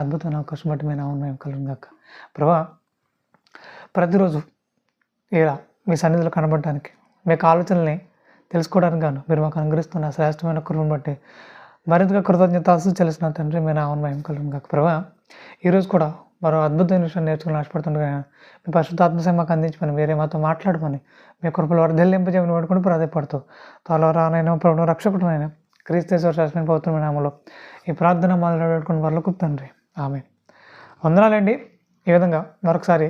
అద్భుతమైన అవకాశం బట్టి మేము అవును మేము కలుగును ప్రభా ప్రతిరోజు ఇలా మీ సన్నిధిలో కనబడటానికి మీకు ఆలోచనల్ని తెలుసుకోవడానికి గాను మీరు మాకు అనుగ్రహిస్తున్న శ్రేష్టమైన కృపను బట్టి మరింతగా కృతజ్ఞతాసు తెలిసిన తండ్రి మేము అవును మేము కలుగును గాక ప్రభా ఈరోజు కూడా మరో అద్భుతమైన విషయం నేర్చుకుని ఆశపడుతుండగా మీ పరిశుద్ధాత్మసం మాకు అందించమని వేరే మాతో మాట్లాడమని మీ కృపలు వర్ధల్లింపజేయమని పడుకుని ప్రాధాయపడుతూ త్వరలో రానైనా ప్రభు రక్షకుడునైనా క్రీస్తేశ్వర శాస్త్రం పౌత్రమైన నామలో ఈ ప్రార్థన మొదలు పెట్టుకుని వరలకు తండ్రి ఆమె. వందనాలండి. ఈ విధంగా మరొకసారి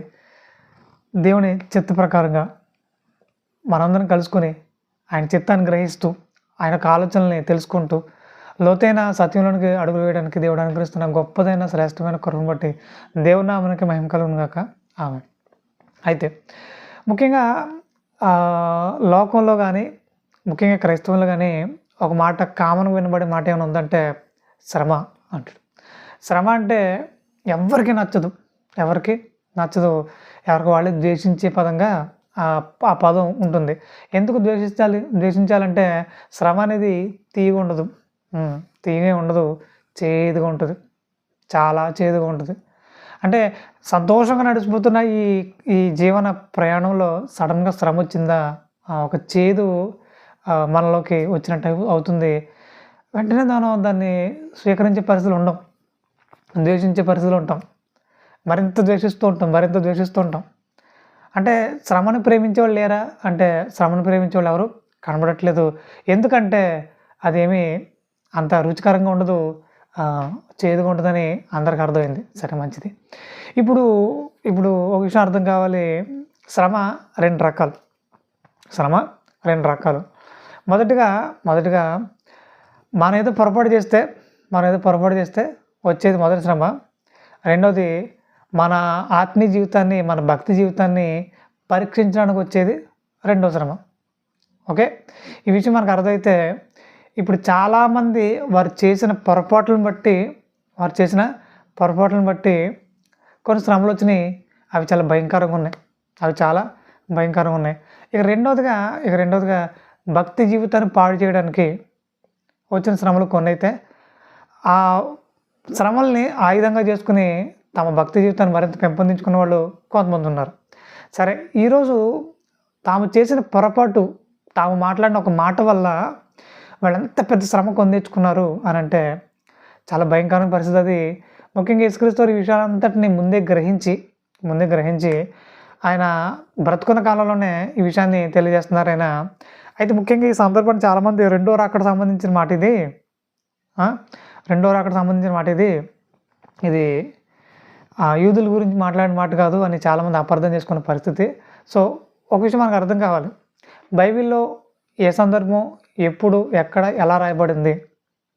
దేవుని చిత్త ప్రకారంగా మనందరం కలుసుకొని ఆయన చిత్తాన్ని గ్రహిస్తూ ఆయన యొక్క ఆలోచనల్ని తెలుసుకుంటూ లోతైన సత్యంలోనికి అడుగులు వేయడానికి దేవుడు అనుగ్రహిస్తున్న గొప్పదైన శ్రేష్టమైన కరువును బట్టి దేవుని నామనికి మహిమ కలుగునుగాక ఆమె. అయితే ముఖ్యంగా లోకంలో కానీ ముఖ్యంగా క్రైస్తవులు కానీ ఒక మాట కామన్ వినబడే మాట ఏమైనా ఉందంటే శ్రమ అంటాడు శ్రమ అంటే ఎవరికి నచ్చదు. ఎవరికి నచ్చదు. ఎవరికి వాళ్ళు ద్వేషించే పదంగా ఆ ఆ పదం ఉంటుంది. ఎందుకు ద్వేషించాలి? ద్వేషించాలంటే శ్రమ అనేది తీయగా ఉండదు. ఉమ్, తీయగా ఉండదు. చేదుగా ఉంటుంది. చాలా చేదుగా ఉంటుంది. అంటే సంతోషంగా నడిచిపోతున్న ఈ ఈ జీవన ప్రయాణంలో సడన్గా శ్రమ వచ్చిందా? ఒక చేదు మనలోకి వచ్చినట్టు అవుతుంది. వెంటనే మనం దాన్ని స్వీకరించే పరిస్థితులు ఉండవు. ద్వేషించే పరిస్థితులు ఉంటాం. మరింత ద్వేషిస్తూ ఉంటాం మరింత ద్వేషిస్తూ ఉంటాం. అంటే శ్రమను ప్రేమించే వాళ్ళు లేరా? అంటే శ్రమను ప్రేమించే వాళ్ళు ఎవరు? కనబడట్లేదు. ఎందుకంటే అదేమి అంత రుచికరంగా ఉండదు చేదుగా ఉంటుందని అందరికి అర్థమైంది. సరే మంచిది. ఇప్పుడు ఇప్పుడు ఒక విషయం అర్థం కావాలి. శ్రమ రెండు రకాలు. శ్రమ రెండు రకాలు. మొదటిగా మొదటిగా మన ఏదో పొరపాటు చేస్తే మనం ఏదో పొరపాటు చేస్తే వచ్చేది మొదటి శ్రమ. రెండవది మన ఆత్మీయ జీవితాన్ని మన భక్తి జీవితాన్ని పరీక్షించడానికి వచ్చేది రెండో శ్రమ. ఓకే? ఈ విషయం మనకు అర్థమైతే ఇప్పుడు చాలామంది వారు చేసిన పొరపాట్లను బట్టి వారు చేసిన పొరపాట్లను బట్టి కొన్ని శ్రమలు వచ్చినాయి. అవి చాలా భయంకరంగా ఉన్నాయి. అవి చాలా భయంకరంగా ఉన్నాయి. ఇక రెండవదిగా ఇక రెండవదిగా భక్తి జీవితాన్ని పాడు చేయడానికి వచ్చిన శ్రమలు కొన్ని అయితే ఆ శ్రమల్ని ఆయుధంగా చేసుకుని తమ భక్తి జీవితాన్ని మరింత పెంపొందించుకున్న వాళ్ళు కొంతమంది ఉన్నారు. సరే ఈరోజు తాము చేసిన పొరపాటు తాము మాట్లాడిన ఒక మాట వల్ల వాళ్ళు ఎంత పెద్ద శ్రమ కొందించుకున్నారు అని అంటే చాలా భయంకరమైన పరిస్థితి అది. ముఖ్యంగా యేసుక్రీస్తు ఈ విషయాలంతటిని ముందే గ్రహించి ముందే గ్రహించి ఆయన బ్రతుకున్న కాలంలోనే ఈ విషయాన్ని తెలియజేస్తున్నారు ఆయన అయితే ముఖ్యంగా ఈ సందర్భాన్ని చాలామంది రెండో రాకడ సంబంధించిన మాట ఇది రెండో రాకడ సంబంధించిన మాట ఇది. ఇది ఆ యూదుల గురించి మాట్లాడిన మాట కాదు అని చాలామంది అపార్థం చేసుకున్న పరిస్థితి. సో ఒక విషయం మనకు అర్థం కావాలి. బైబిల్లో ఏ సందర్భం ఎప్పుడు ఎక్కడ ఎలా రాయబడింది?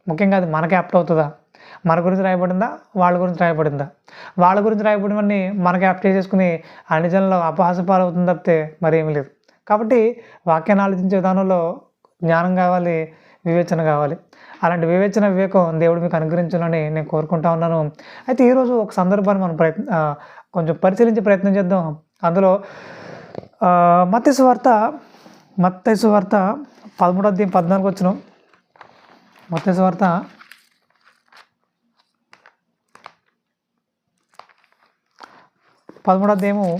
ముఖ్యంగా అది మనకి యాప్ట్ అవుతుందా? మన గురించి రాయబడిందా? వాళ్ళ గురించి రాయబడిందా? వాళ్ళ గురించి రాయబడినవన్నీ మనకి యాప్ట్ చేసుకుని అన్ని జనంలో అపహాస పాలవుతుంది తప్పితే ఏమీ లేదు. కాబట్టి వాక్యాన్ని ఆలోచించే విధానంలో జ్ఞానం కావాలి వివేచన కావాలి. అలాంటి వివేచన వివేకం దేవుడు మీకు అనుగ్రహించాలని నేను కోరుకుంటా ఉన్నాను. అయితే ఈరోజు ఒక సందర్భాన్ని మనం ప్రయత్న కొంచెం పరిశీలించే ప్రయత్నం చేద్దాం. అందులో మత్స్సు వార్త మత్స్సు వార్త పదమూడో దీని పద్నాలుగు వచ్చిన మత్స్సు వార్త పదమూడో దేము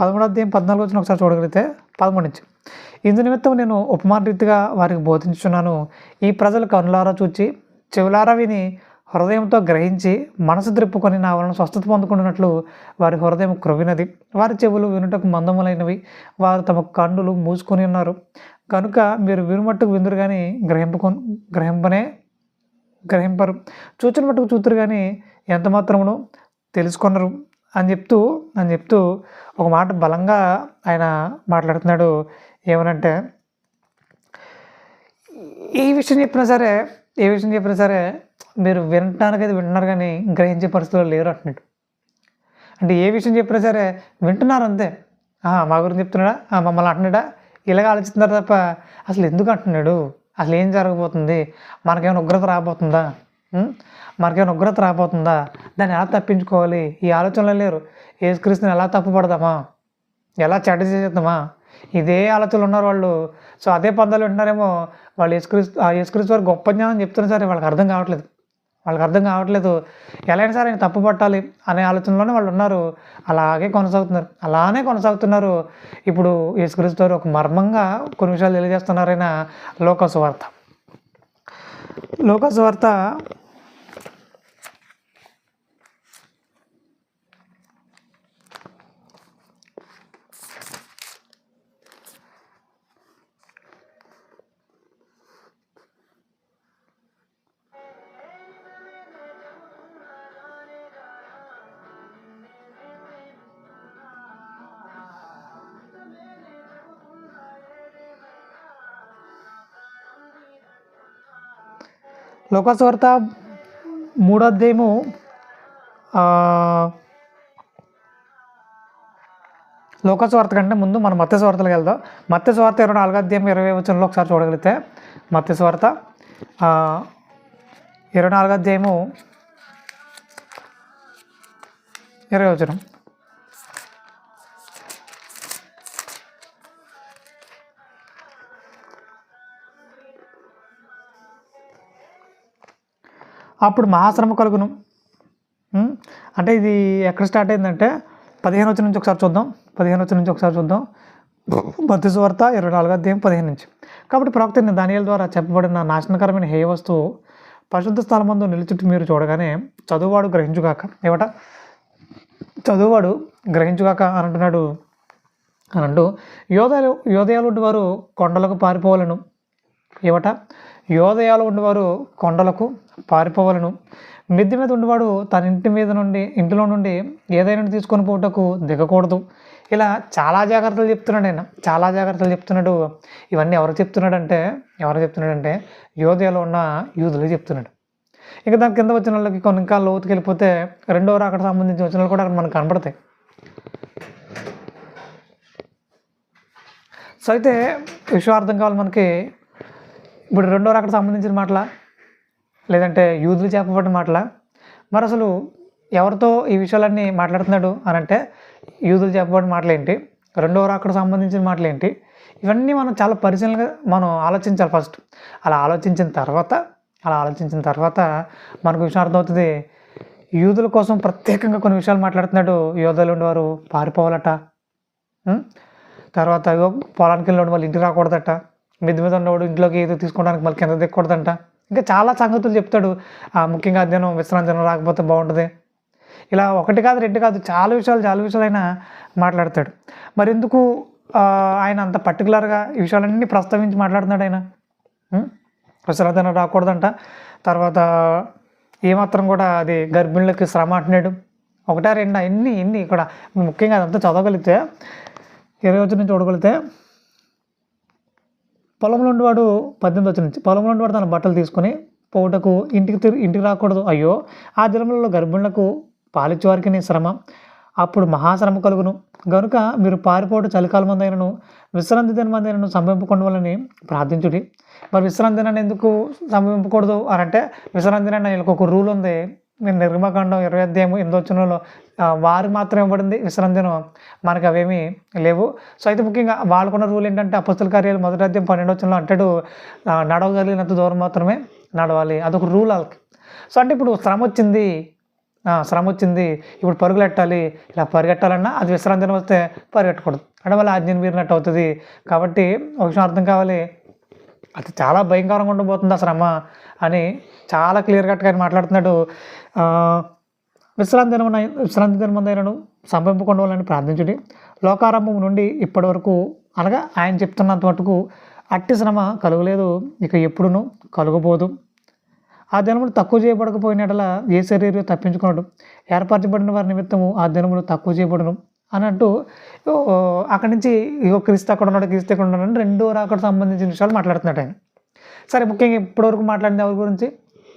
పదమూడు అధ్యాయం పద్నాలుగు వచ్చిన ఒకసారి చూడగలిగితే పదమూడు నుంచి. ఇందు నిమిత్తం నేను ఉపమాన రీతిగా వారికి బోధించుచున్నాను. ఈ ప్రజలు కనులారా చూచి చెవులారా విని హృదయంతో గ్రహించి మనసు త్రిప్పుకొని నా వలన స్వస్థత పొందుకున్నట్లు వారి హృదయం క్రొవినది వారి చెవులు వినుటకు మందములైనవి. వారు తమ కన్నులు మూసుకొని ఉన్నారు. కనుక మీరు వినుమట్టుకు విందురు కానీ గ్రహింపుకొ గ్రహింపనే గ్రహింపరు. చూచిన మట్టుకు చూతురు కానీ ఎంత మాత్రమును తెలుసుకున్నారు అని చెప్తూ అని చెప్తూ ఒక మాట బలంగా ఆయన మాట్లాడుతున్నాడు. ఏమనంటే ఏ విషయం చెప్పినా సరే ఏ విషయం చెప్పినా సరే మీరు వినటానికి అయితే వింటున్నారు కానీ గ్రహించే పరిస్థితుల్లో లేరు అంటున్నాడు. అంటే ఏ విషయం చెప్పినా సరే వింటున్నారు అంతే. మా గురించి చెప్తున్నాడా? మమ్మల్ని అంటున్నాడా? ఇలాగ ఆలోచిస్తున్నారు తప్ప అసలు ఎందుకు అంటున్నాడు? అసలు ఏం జరగబోతుంది? మనకేమైనా ఉగ్రత రాబోతుందా? మనకేమైనా ఉగ్రత రాబోతుందా? దాన్ని ఎలా తప్పించుకోవాలి? ఈ ఆలోచనలు లేరు. ఏసుక్రీస్తుని ఎలా తప్పుపడదామా? ఎలా చెడ్డ చేసేద్దామా? ఇదే ఆలోచనలు ఉన్నారు వాళ్ళు. సో అదే పందాలు ఉంటున్నారేమో వాళ్ళు యేసుక్రీస్తు ఆ యేసుక్రీస్తు వారు గొప్ప జ్ఞానం చెప్తున్నారు సరే వాళ్ళకి అర్థం కావట్లేదు. వాళ్ళకి అర్థం కావట్లేదు. ఎలా అయినా సరే ఆయన తప్పు పట్టాలి అనే ఆలోచనలోనే వాళ్ళు ఉన్నారు. అలాగే కొనసాగుతున్నారు. అలానే కొనసాగుతున్నారు. ఇప్పుడు యేసుక్రీస్తు వారు ఒక మర్మంగా కొన్ని విషయాలు తెలియజేస్తున్నారు ఆయన లోకసు వార్త లోకస్వార్త మూడో అధ్యాయము ఆ, కంటే ముందు మనం మత్స్య వార్తలకు వెళ్దాం. మత్స్య స్వార్థ ఇరవై నాలుగో అధ్యాయం ఇరవై వచనంలో ఒకసారి చూడగలిగితే మత్స్య స్వార్థ ఇరవై నాలుగో అధ్యాయము ఇరవై వచనం. అప్పుడు మహాశ్రమ కలుగును. అంటే ఇది ఎక్కడ స్టార్ట్ అయిందంటే పదిహేను వచ్చిన నుంచి ఒకసారి చూద్దాం. పదిహేను వచ్చిన నుంచి ఒకసారి చూద్దాం. మత్స్సు వార్త ఇరవై నాలుగు అధ్యాయం పదిహేను నుంచి. కాబట్టి ప్రవక్త దానియాల ద్వారా చెప్పబడిన నాశనకరమైన హేయ వస్తువు పరిశుద్ధ స్థలమందు నిలుచుట్టు మీరు చూడగానే చదువువాడు గ్రహించుగాక. ఏమట? చదువువాడు గ్రహించుగాక అని అంటున్నాడు. అని అంటూ యోదయాలు యోదయాలు ఉండేవారు కొండలకు పారిపోవాలను. ఏమట? యోదయాలు ఉండేవారు కొండలకు పారిపోవలను. మిద్దె మీద ఉండేవాడు తన ఇంటి మీద నుండి ఇంటిలో నుండి ఏదైనా తీసుకొని పోటకు దిగకూడదు. ఇలా చాలా జాగ్రత్తలు చెప్తున్నాడు ఆయన. చాలా జాగ్రత్తలు చెప్తున్నాడు. ఇవన్నీ ఎవరు చెప్తున్నాడంటే ఎవరు చెప్తున్నాడంటే యోదయాలో ఉన్న యూదులు చెప్తున్నాడు. ఇంకా దాని కింద వచ్చిన వాళ్ళకి కొన్ని ఇంకా లోతుకి వెళ్ళిపోతే రెండో అక్కడ సంబంధించిన వచ్చిన వాళ్ళు కూడా అక్కడ మనకు కనపడతాయి సో అయితే విశ్వార్థం కావాలి మనకి. ఇప్పుడు రెండో అక్కడ సంబంధించిన మాటల? లేదంటే యూదులు చెప్పబడిన మాటల? మరి అసలు ఎవరితో ఈ విషయాలన్నీ మాట్లాడుతున్నాడు అని అంటే యూదులు చెప్పబడిన మాటలు ఏంటి రెండో అక్కడ సంబంధించిన మాటలు ఏంటి ఇవన్నీ మనం చాలా పరిశీలనగా మనం ఆలోచించాలి ఫస్ట్. అలా ఆలోచించిన తర్వాత అలా ఆలోచించిన తర్వాత మనకు విషయం అర్థమవుతుంది యూదుల కోసం ప్రత్యేకంగా కొన్ని విషయాలు మాట్లాడుతున్నాడు యోధులు ఉండేవారు పారిపోవాలట. తర్వాత పొలానికి వెళ్ళిన వాళ్ళు ఇంటికి రాకూడదట. మిద్ది మీద ఉన్నవాడు ఇంట్లోకి ఏదో తీసుకోవడానికి మళ్ళీ కింద దిక్కకూడదంట ఇంకా చాలా సంగతులు చెప్తాడు. ఆ, ముఖ్యంగా అధ్యయనం విశ్రాంతి రాకపోతే బాగుంటుంది. ఇలా ఒకటి కాదు రెండు కాదు చాలా విషయాలు చాలా విషయాలు మాట్లాడతాడు. మరి ఎందుకు ఆయన అంత పర్టికులర్గా ఈ విషయాలన్నీ ప్రస్తావించి మాట్లాడుతున్నాడు ఆయన? విశ్రాంతి రాకూడదంట. తర్వాత ఏమాత్రం కూడా అది గర్భిణులకి శ్రమ అంటున్నాడు. ఒకటా రెండా ఎన్ని ఎన్ని ఇక్కడ. ముఖ్యంగా అదంతా చదవగలిగితే ఇరవై వచ్చిన నుంచి చూడగలిగితే పొలంలో ఉండేవాడు పద్దెనిమిది వచ్చిన నుంచి పొలంలో ఉండేవాడు తన బట్టలు తీసుకొని పోవుటకు ఇంటికి తిరిగి ఇంటికి రాకూడదు. అయ్యో ఆ దినములలో గర్భిణులకు పాలిచ్చేవారికి శ్రమ. అప్పుడు మహాశ్రమ కలుగును. గనుక మీరు పారిపోవట చలికాలమందైనను విశ్రాంతి దినమందైనను వాళ్ళని ప్రార్థించుడి. మరి విశ్రాంతి దినాన్ని ఎందుకు సంభవింపకూడదు అని అంటే విశ్రాంతి దినాన్ని ఒక రూల్ ఉంది. నిర్మకాండం ఇరవై అధ్యాయం ఎనిమిది వచ్చినలో వారు మాత్రం ఇవ్వబడింది విశ్రాంతి మనకు అవేమీ లేవు. సో అయితే ముఖ్యంగా వాళ్ళకున్న రూల్ ఏంటంటే అపస్తుల కార్యాలు మొదటి అధ్యాయం పన్నెండు వచ్చినలో అంటాడు నడవగలిగినంత దూరం మాత్రమే నడవాలి. అదొక రూల్ వాళ్ళకి. సో అంటే ఇప్పుడు శ్రమ వచ్చింది శ్రమ వచ్చింది ఇప్పుడు పరుగులెట్టాలి ఇలా పరిగెట్టాలన్నా అది విశ్రాంతి వస్తే పరిగెట్టకూడదు. అంటే మళ్ళీ ఆజ్ఞను మీరినట్టు అవుతుంది. కాబట్టి ఒక విషయం అర్థం కావాలి అది చాలా భయంకరంగా ఉండబోతుంది ఆ శ్రమ అని చాలా క్లియర్ కట్గా మాట్లాడుతున్నాడు. విశ్రాంతి దినమున విశ్రాంతి దినమందైనను సంపింపకుండా వాళ్ళని ప్రార్థించుడి. లోకారంభం నుండి ఇప్పటి వరకు అనగా ఆయన చెప్తున్నంత మటుకు అట్టి శ్రమ కలుగలేదు. ఇక ఎప్పుడునూ కలుగబోదు. ఆ దినములు తక్కువ చేయబడకపోయినట్ల ఏ శరీరం తప్పించుకున్నాడు ఏర్పరచబడిన వారి నిమిత్తము ఆ దినములు తక్కువ చేయబడును అని అంటూ అక్కడి నుంచి ఇగో క్రీస్తు అక్కడ ఉన్నాడు క్రీస్తు అక్కడ ఉన్నాడు అని రెండో రాకడ సంబంధించిన విషయాలు మాట్లాడుతున్నాడు ఆయన. సరే ముఖ్యంగా ఇప్పటివరకు మాట్లాడింది ఎవరి గురించి?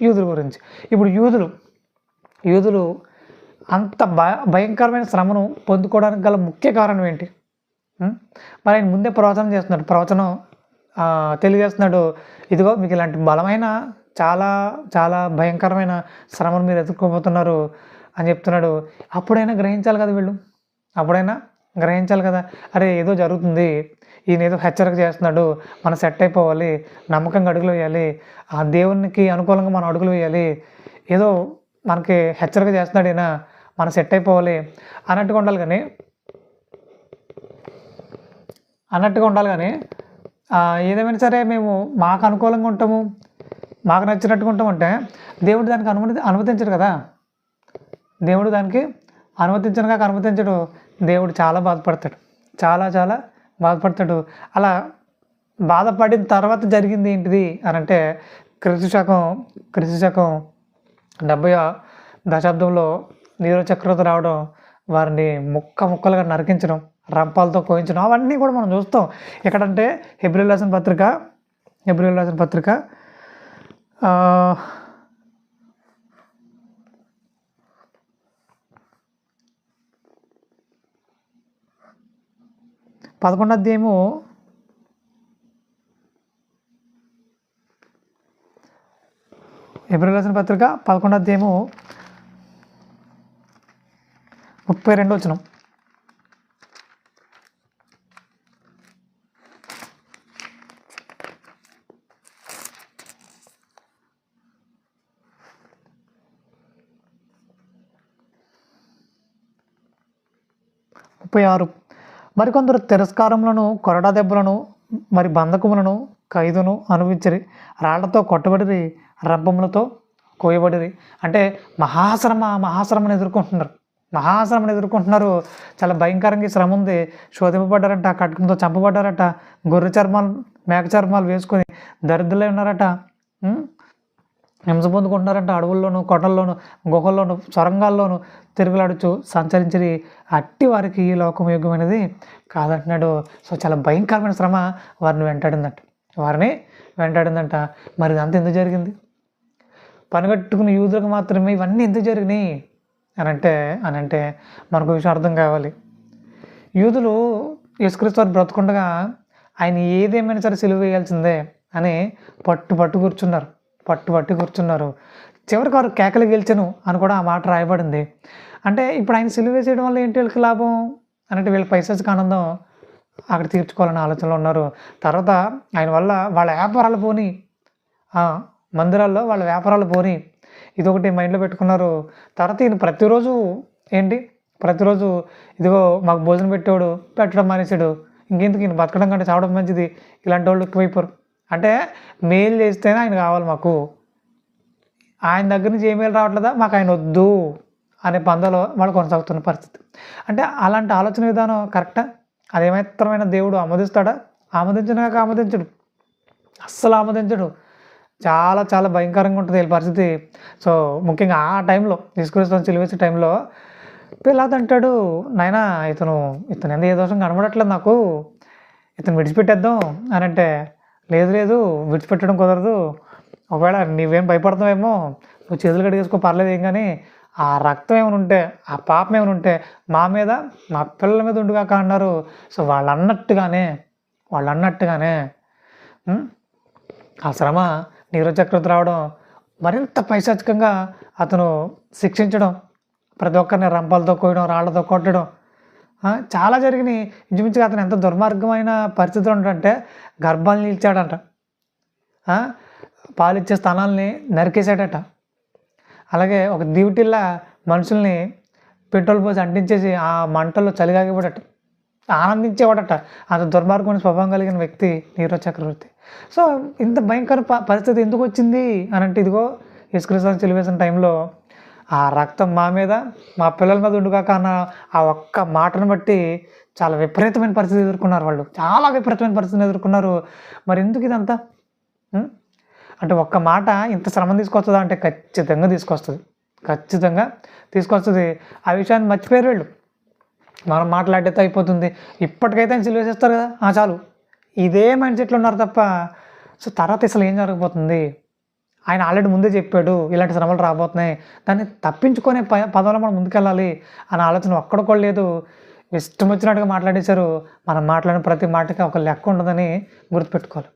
యూదుల గురించి. ఇప్పుడు యూదులు యూదులు అంత భయ భయంకరమైన శ్రమను పొందుకోవడానికి గల ముఖ్య కారణం ఏంటి? మరి ఆయన ముందే ప్రవచనం చేస్తున్నాడు. ప్రవచనం తెలియజేస్తున్నాడు. ఇదిగో మీకు ఇలాంటి బలమైన చాలా చాలా భయంకరమైన శ్రమను మీరు ఎదుర్కోబోతున్నారు అని చెప్తున్నాడు. అప్పుడైనా గ్రహించాలి కదా వీళ్ళు? అప్పుడైనా గ్రహించాలి కదా? అరే ఏదో జరుగుతుంది. ఈయన ఏదో హెచ్చరిక చేస్తున్నాడు. మనం సెట్ అయిపోవాలి. నమ్మకంగా అడుగులు వేయాలి. ఆ దేవునికి అనుకూలంగా మనం అడుగులు వేయాలి. ఏదో మనకి హెచ్చరిక చేస్తున్నాడు ఈయన మనం సెట్ అయిపోవాలి. అన్నట్టుగా ఉండాలి కానీ అన్నట్టుగా ఉండాలి కానీ ఏదేమైనా సరే మేము మాకు అనుకూలంగా ఉంటాము మాకు నచ్చినట్టుగా ఉంటామంటే దేవుడు దానికి అనుమతి అనుమతించడు కదా. దేవుడు దానికి అనుమతించనుగా అనుమతించడు. దేవుడు చాలా బాధపడతాడు. చాలా చాలా బాధపడతాడు. అలా బాధపడిన తర్వాత జరిగింది ఏంటిది అని అంటే క్రిస్తు శకం క్రిస్తు శకం డెబ్బై దశాబ్దంలో నీరో చక్రవర్తి రావడం వారిని ముక్క ముక్కలుగా నరికించడం రంపాలతో కోయించడం అవన్నీ కూడా మనం చూస్తాం. ఎక్కడంటే హెబ్రిల్ రాసిన పత్రిక హెబ్రిల్ రాసిన పత్రిక పదకొండు అధ్యాయము ఏప్రిల్ రాసిన పత్రిక పదకొండు అధ్యాయము ముప్పై రెండు వచ్చిన ముప్పై ఆరు. మరికొందరు తిరస్కారములను కొరడా దెబ్బలను మరి బంధకములను ఖైదును అనుభవించరి. రాళ్ళతో కొట్టబడిరి రబ్బములతో కోయబడిరి. అంటే మహాశ్రమ మహాశ్రమను ఎదుర్కొంటున్నారు. మహాశ్రమను ఎదుర్కొంటున్నారు. చాలా భయంకరంగా శ్రమ ఉంది. శోధింపబడ్డారంట కట్కంతో చంపబడ్డారట గొర్రె చర్మాలు మేక చర్మాలు వేసుకొని దరిద్రులై ఉన్నారట హింస పొందుకుంటున్నారంట అడవుల్లోనూ కొండల్లోనూ గుహల్లోనూ సొరంగాల్లోనూ తిరుగులాడుచు సంచరించి అట్టి వారికి ఈ లోకం యోగ్యమైనది కాదంటున్నాడు. సో చాలా భయంకరమైన శ్రమ వారిని వెంటాడిందంట. వారిని వెంటాడిందంట. మరి ఇదంతా ఎందుకు జరిగింది? పనిగట్టుకున్న యూదులకు మాత్రమే ఇవన్నీ ఎందుకు జరిగినాయి? అని అంటే అని అంటే మనకు విషయం అర్థం కావాలి. యూదులు యేసుక్రీస్తు వారు బ్రతుకుండగా ఆయన ఏదేమైనా సరే సిలువ వేయాల్సిందే అని పట్టు పట్టు కూర్చున్నారు. పట్టు పట్టు కూర్చున్నారు. చివరికి వారు కేకలు గెలిచను అని కూడా ఆ మాట రాయబడింది. అంటే ఇప్పుడు ఆయన సిలువ వేసేయడం వల్ల ఏంటి వీళ్ళకి లాభం? అంటే వీళ్ళ పైసకి ఆనందం? అక్కడ తీర్చుకోవాలని ఆలోచనలో ఉన్నారు. తర్వాత ఆయన వల్ల వాళ్ళ వ్యాపారాలు పోని. మందిరాల్లో వాళ్ళ వ్యాపారాలు పోని. ఇదొకటి మైండ్లో పెట్టుకున్నారు. తర్వాత ఈయన ప్రతిరోజు ఏంటి? ప్రతిరోజు ఇదిగో మాకు భోజనం పెట్టేవాడు పెట్టడం మానేసాడు ఇంకెందుకు ఈయన బతకడం కంటే చావడం మంచిది. ఇలాంటి వాళ్ళు ఎక్కువైపోరు. అంటే మెయిల్ చేస్తేనే ఆయన కావాలి మాకు. ఆయన దగ్గర నుంచి ఏ మెయిల్ రావట్లేదా? మాకు ఆయన వద్దు అనే పందలో వాళ్ళు కొనసాగుతున్న పరిస్థితి. అంటే అలాంటి ఆలోచన విధానం కరెక్టా? అదేమాత్రమైన దేవుడు ఆమోదిస్తాడా? ఆమోదించినాక ఆమోదించడు. అస్సలు ఆమోదించడు. చాలా చాలా భయంకరంగా ఉంటుంది వీళ్ళ పరిస్థితి. సో ముఖ్యంగా ఆ టైంలో తీసుకుని చిలివేసే టైంలో పిల్లలు అంటాడు నాయన ఇతను ఇతను ఎంత ఏ దోషం కనబడట్లేదు నాకు? ఇతను విడిచిపెట్టేద్దాం. అని అంటే లేదు లేదు విడిచిపెట్టడం కుదరదు. ఒకవేళ నీవేం భయపడతావేమో నువ్వు చేతులు కడిగేసుకో పర్లేదు ఏం కానీ ఆ రక్తం ఏమైనా ఉంటే ఆ పాపం ఏమైనా ఉంటే మా మీద మా పిల్లల మీద ఉండుగాక అన్నారు. సో వాళ్ళు అన్నట్టుగానే వాళ్ళు అన్నట్టుగానే ఆ శ్రమ నీరచక్రత రావడం మరింత పైశాచికంగా అతను శిక్షించడం ప్రతి ఒక్కరిని రంపాలతో కోయడం రాళ్ళతో కొట్టడం చాలా జరిగినాయి. ఇంచుమించుగా అతను ఎంత దుర్మార్గమైన పరిస్థితులు ఉంటాడంటే గర్భాలు నిలిచాడంట. పాలిచ్చే స్థానాల్ని నరికేశాడట. అలాగే ఒక దివిటిల్లా మనుషుల్ని పెట్రోల్ పోసి అంటించేసి ఆ మంటల్లో చలిగాగిపోడట ఆనందించేవాడట. అంత దుర్మార్గమైన స్వభావం కలిగిన వ్యక్తి నీరో చక్రవర్తి. సో ఇంత భయంకర పరిస్థితి ఎందుకు వచ్చింది? అని అంటే ఇదిగో ఇస్క్రిస్వాన్ చెలివేసిన టైంలో ఆ రక్తం మా మీద మా పిల్లల మీద ఉండుగాక అన్న ఆ ఒక్క మాటను బట్టి చాలా విపరీతమైన పరిస్థితి ఎదుర్కొన్నారు వాళ్ళు. చాలా విపరీతమైన పరిస్థితిని ఎదుర్కొన్నారు. మరి ఎందుకు ఇదంతా? అంటే ఒక్క మాట ఇంత శ్రమ తీసుకొస్తుందా అంటే ఖచ్చితంగా తీసుకొస్తుంది. ఖచ్చితంగా తీసుకొస్తుంది. ఆ విషయాన్ని మర్చిపోయారు వీళ్ళు. మనం మాట్లాడితే అయిపోతుంది. ఇప్పటికైతే ఆయన సిలివేసేస్తారు కదా. ఆ చాలు. ఇదే మైండ్ సెట్లో ఉన్నారు తప్ప సో తర్వాత అసలు ఏం జరగబోతుంది? ఆయన ఆల్రెడీ ముందే చెప్పాడు ఇలాంటి శ్రమలు రాబోతున్నాయి. దాన్ని తప్పించుకునే ప పదంలో మనం ముందుకెళ్ళాలి అనే ఆలోచన ఒక్కడికో లేదు. ఇష్టం వచ్చినట్టుగా మాట్లాడేశారు. మనం మాట్లాడిన ప్రతి మాటకి ఒక లెక్క ఉండదని గుర్తుపెట్టుకోవాలి.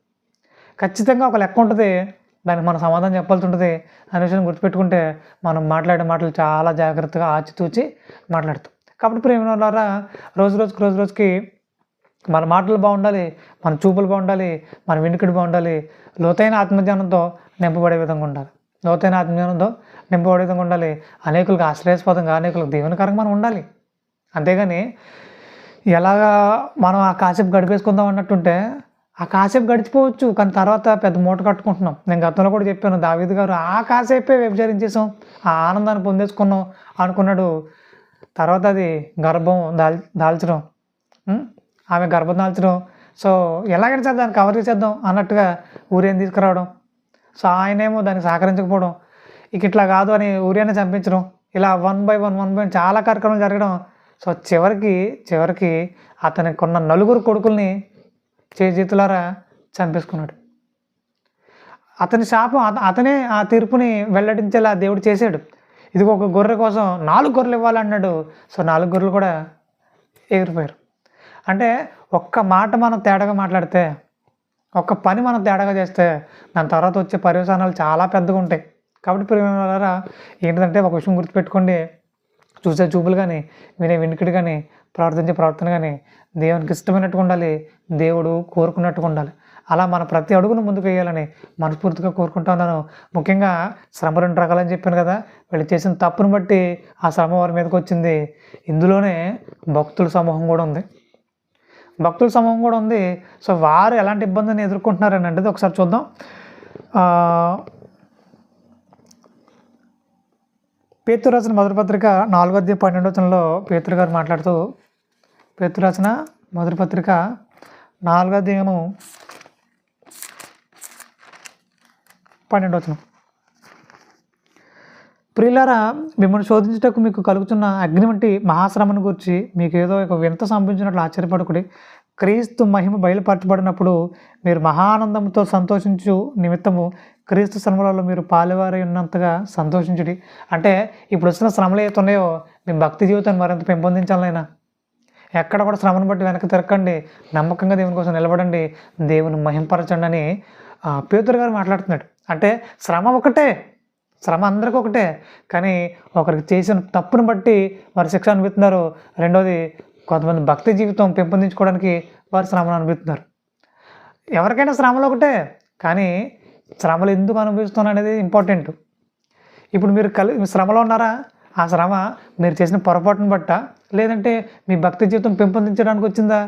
ఖచ్చితంగా ఒక లెక్క ఉంటుంది. దానికి మనం సమాధానం చెప్పాల్సి ఉంటుంది. అనే విషయం గుర్తుపెట్టుకుంటే మనం మాట్లాడే మాటలు చాలా జాగ్రత్తగా ఆచితూచి మాట్లాడతాం. కాబట్టి ప్రేమ ద్వారా రోజు రోజుకి రోజు రోజుకి మన మాటలు బాగుండాలి మన చూపులు బాగుండాలి మన వెనుకడు బాగుండాలి. లోతైన ఆత్మజ్ఞానంతో నింపబడే విధంగా ఉండాలి. లోతైన ఆత్మజ్ఞానంతో నింపబడే విధంగా ఉండాలి. అనేకులకు ఆశ్రయస్పదంగా అనేకులకు దీవెనకరంగా మనం ఉండాలి. అంతేగాని ఎలాగా మనం ఆ కాసేపు గడిపేసుకుందాం అన్నట్టుంటే ఆ కాసేపు గడిచిపోవచ్చు కానీ తర్వాత పెద్ద మూట కట్టుకుంటున్నాం. నేను గతంలో కూడా చెప్పాను దావీద్ గారు ఆ కాసేపే వ్యభిచరించేసాం ఆ ఆనందాన్ని పొందేసుకున్నాం అనుకున్నాడు. తర్వాత అది గర్భం దాల్ దాల్చడం. ఆమె గర్భం దాల్చడం. సో ఎలాగైనా చేద్దాం దాన్ని కవర్ చేసేద్దాం అన్నట్టుగా ఊరేని తీసుకురావడం. సో ఆయనేమో దానికి సహకరించకపోవడం. ఇక ఇట్లా కాదు అని ఊరియాన్ని చంపించడం. ఇలా one by one one by one చాలా కార్యక్రమాలు జరగడం. సో చివరికి చివరికి అతనికి కొన్న నలుగురు కొడుకుల్ని చేజీతులారా చంపేసుకున్నాడు. అతని శాపం అత- అతనే ఆ తీర్పుని వెల్లడించేలా దేవుడు చేశాడు. ఇదిగో ఒక గొర్రె కోసం నాలుగు గొర్రెలు ఇవ్వాలన్నాడు. సో నాలుగు గొర్రెలు కూడా ఎగిరిపోయారు. అంటే ఒక్క మాట మనం తేడాగా మాట్లాడితే ఒక్క పని మనం తేడాగా చేస్తే దాని తర్వాత వచ్చే పర్యవసానాలు చాలా పెద్దగా ఉంటాయి. కాబట్టి ప్రియమైన ఏంటంటే ఒక విషయం గుర్తుపెట్టుకోండి. చూసే చూపులు కానీ వినే వినికిడి కానీ ప్రార్థించే ప్రవర్తన కానీ దేవునికి ఇష్టమైనట్టుగా ఉండాలి. దేవుడు కోరుకున్నట్టుగా ఉండాలి. అలా మన ప్రతి అడుగును ముందుకు వేయాలని మనస్ఫూర్తిగా కోరుకుంటున్నాను ముఖ్యంగా శ్రమ రెండు రకాలని చెప్పాను కదా. వీళ్ళు చేసిన తప్పును బట్టి ఆ శ్రమ వారి మీదకి వచ్చింది. ఇందులోనే భక్తుల సమూహం కూడా ఉంది. భక్తుల సమూహం కూడా ఉంది. సో వారు ఎలాంటి ఇబ్బందిని ఎదుర్కొంటున్నారని అంటే ఒకసారి చూద్దాం ఆ, పేతురు రాసిన మొదటి పత్రిక నాలుగో అధ్యాయ పన్నెండు వచనంలో పేతురు గారు మాట్లాడుతూ పేతురు రాసిన మొదటి పత్రిక నాలుగో అధ్యాయము పన్నెండు వచనం. ప్రియులారా మిమ్మల్ని శోధించుటకు మీకు కలుగుతున్న అగ్ని వంటి మహాశ్రమను గురించి మీకు ఏదో ఒక వింత సంభవించినట్లు ఆశ్చర్యపడకుడి. క్రీస్తు మహిమ బయలుపరచబడినప్పుడు మీరు మహానందంతో సంతోషించు నిమిత్తము క్రీస్తు శ్రమలలో మీరు పాలువారై ఉన్నంతగా సంతోషించుడి. అంటే ఇప్పుడు వచ్చిన శ్రమలు ఏవైతే ఉన్నాయో మీ భక్తి జీవితాన్ని మరింత పెంపొందించాలైనా ఎక్కడ కూడా శ్రమను బట్టి వెనక్కి తిరగండి నమ్మకంగా దేవుని కోసం నిలబడండి. దేవుని మహింపరచండి అని ఆ, పేతురు గారు మాట్లాడుతున్నాడు. అంటే శ్రమ ఒకటే శ్రమ అందరికీ ఒకటే. కానీ ఒకరికి చేసిన తప్పును బట్టి వారు శిక్ష అనిపిస్తున్నారు రెండోది కొంతమంది భక్తి జీవితం పెంపొందించుకోవడానికి వారు శ్రమను అనుభవిస్తున్నారు. ఎవరికైనా శ్రమలు ఒకటే కానీ శ్రమలు ఎందుకు అనుభవిస్తున్నా అనేది ఇంపార్టెంట్ ఇప్పుడు మీరు కలి శ్రమలో ఉన్నారా? ఆ శ్రమ మీరు చేసిన పొరపాటును బట్ట లేదంటే మీ భక్తి జీవితం పెంపొందించడానికి వచ్చిందా?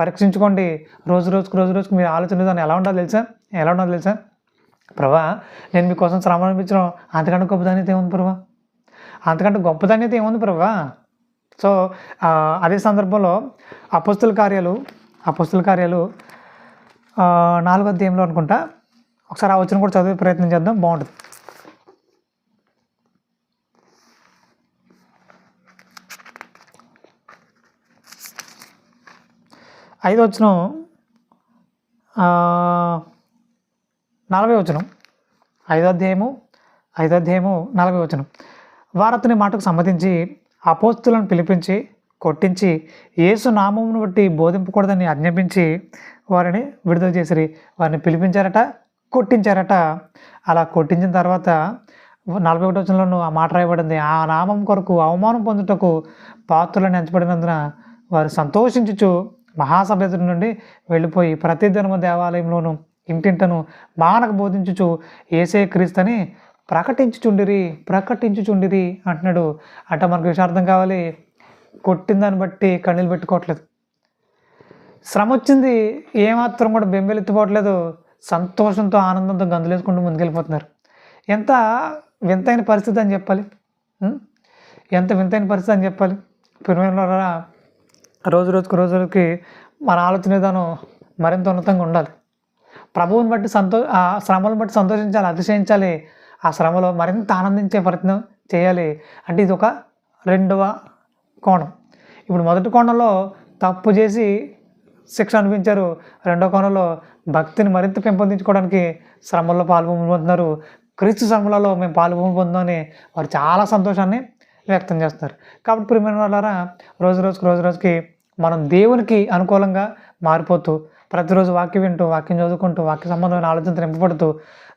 పరీక్షించుకోండి. రోజు రోజుకు రోజు రోజుకు మీరు ఆలోచన విధానం ఎలా ఉండాలి తెలుసా? ఎలా ఉండాలి తెలుసా? ప్రభా నేను మీకోసం శ్రమ అనిపించడం అంతకంటే గొప్పదాన్యత ఏముంది ప్రభా? అంతకంటే గొప్పదాన్యత ఏముంది ప్రభా? సో అదే సందర్భంలో అపస్తుల కార్యాలు అపస్తుల కార్యాలు నాలుగో అధ్యాయంలో అనుకుంటా. ఒకసారి ఆ వచ్చిన కూడా చదివే ప్రయత్నం చేద్దాం బాగుంటుంది. ఐదో వచ్చిన నలభై వచనం. ఐదో అధ్యాయము ఐదో అధ్యాయము నలభై వచనం. వారు అతని మాటకు సమ్మతించి అపోస్తులను పిలిపించి కొట్టించి యేసు నామమును బట్టి బోధింపకూడదని ఆజ్ఞాపించి వారిని విడుదల చేసిరి. వారిని పిలిపించారట కొట్టించారట. అలా కొట్టించిన తర్వాత నలభై ఒకటి వచనంలో ఆ మాట రాయబడింది. ఆ నామం కొరకు అవమానం పొందుటకు పాత్రలను ఎంచబడినందున వారు సంతోషించుచు మహాసభ నుండి వెళ్ళిపోయి ప్రతి ధర్మ దేవాలయంలోనూ ఇంటింటను మానకు బోధించుచు ఏసే క్రీస్తని ప్రకటించుచుండిరి ప్రకటించుచుండిరి అంటున్నాడు. అట మనకు విషార్థం కావాలి. కొట్టిన దాన్ని బట్టి కన్నీళ్ళు పెట్టుకోవట్లేదు. శ్రమ వచ్చింది ఏమాత్రం కూడా బెంబెలెత్తిపోవట్లేదు. సంతోషంతో ఆనందంతో గందులేసుకుంటూ ముందుకెళ్ళిపోతున్నారు. ఎంత వింతైన పరిస్థితి అని చెప్పాలి? ఎంత వింతైన పరిస్థితి అని చెప్పాలి? పిరుమల రోజు రోజుకు రోజు రోజుకి మన ఆలోచన విధానం మరింత ఉన్నతంగా ఉండాలి. ప్రభువుని బట్టి సంతో ఆ శ్రమలను బట్టి సంతోషించాలి అతిశయించాలి. ఆ శ్రమలో మరింత ఆనందించే ప్రయత్నం చేయాలి అంటే ఇది ఒక రెండవ కోణం. ఇప్పుడు మొదటి కోణంలో తప్పు చేసి శిక్ష అనిపించారు రెండో కోణంలో భక్తిని మరింత పెంపొందించుకోవడానికి శ్రమల్లో పాల్పొందుతున్నారు క్రీస్తు శ్రమలలో మేము పాల్గొందుని వారు చాలా సంతోషాన్ని వ్యక్తం చేస్తారు కాబట్టి ప్రియమైన వాళ్ళారా రోజు రోజుకి రోజు రోజుకి మనం దేవునికి అనుకూలంగా మారిపోతూ ప్రతిరోజు వాక్యం వింటూ వాక్యం చదువుకుంటూ వాక్య సంబంధమైన ఆలోచనతో నింపబడుతూ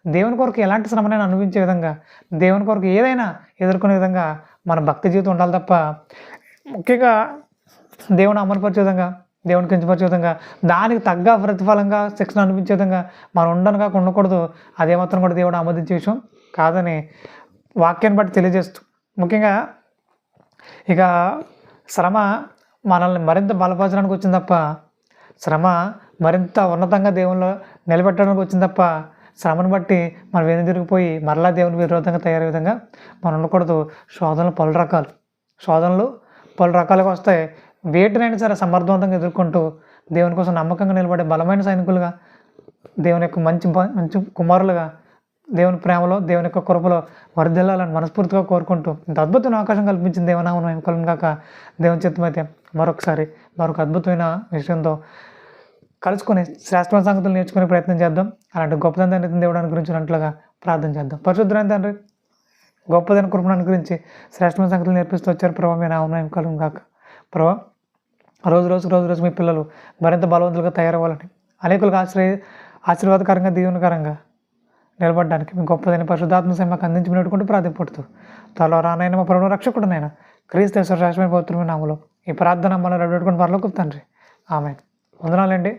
దేవుని కొరకు ఎలాంటి శ్రమనైనా అనుభవించే విధంగా దేవుని కొరకు ఏదైనా ఎదుర్కొనే విధంగా మన భక్తి జీవితం ఉండాలి తప్ప ముఖ్యంగా దేవుని అమలుపరిచే విధంగా దేవుని కించపరిచే విధంగా దానికి తగ్గ ప్రతిఫలంగా శిక్షణ అనిపించే విధంగా మనం ఉండను కాక ఉండకూడదు. అదే మాత్రం కూడా దేవుడు ఆమోదించే విషయం కాదని వాక్యాన్ని బట్టి తెలియజేస్తూ. ముఖ్యంగా ఇక శ్రమ మనల్ని మరింత బలపరచడానికి వచ్చింది తప్ప శ్రమ మరింత ఉన్నతంగా దేవుళ్ళు నిలబెట్టడానికి వచ్చింది తప్ప శ్రమను బట్టి మనం వెను తిరిగిపోయి మరలా దేవుని విరోధంగా తయారయ్యే విధంగా మనం ఉండకూడదు. శోధనలు పలు రకాలు. శోధనలు పలు రకాలుగా వస్తాయి. వేటినైనా సరే సమర్థవంతంగా ఎదుర్కొంటూ దేవుని కోసం నమ్మకంగా నిలబడే బలమైన సైనికులుగా దేవుని యొక్క మంచి మంచి కుమారులుగా దేవుని ప్రేమలో దేవుని యొక్క కృపలో వరదెల్లాలని మనస్ఫూర్తిగా కోరుకుంటూ ఇంత అద్భుతమైన అవకాశం కల్పించింది దేవనామం మేము కలను కాక దేవుని చిత్తమైతే మరొకసారి మరొక అద్భుతమైన విషయంతో కలుసుకొని శ్రేష్టమైన సంగతులు నేర్చుకునే ప్రయత్నం చేద్దాం. అలాంటి గొప్పదైన దేవుడాన్ని గురించి ఉన్నట్లుగా ప్రార్థన చేద్దాం. పరిశుద్ధమైన తండ్రి గొప్పదైన కృపణాన్ని గురించి శ్రేష్టమైన సంగతులు నేర్పిస్తూ వచ్చారు. ప్రభావ మీ నామనాయం కలుగు కాక ప్రభా రోజు రోజు రోజు రోజు మీ పిల్లలు మరింత బలవంతులుగా తయారవ్వాలని అనేకులకు ఆశ్రయ ఆశీర్వాదకరంగా దీవెనకరంగా నిలబడడానికి మీ గొప్పదైన పరిశుద్ధాత్మ సేవ మాకు అందించినట్టుకుంటూ ప్రార్థపడుతూ త్వరలో రానైనా మా ప్రభుత్వ రక్షకుడునైనా క్రీస్తు శ్రేష్టమైన పౌత్రమైన నామలో ఈ ప్రార్థన మనం పెట్టుకుని పరలోకి తండ్రి. ఆమె వందనాలండి.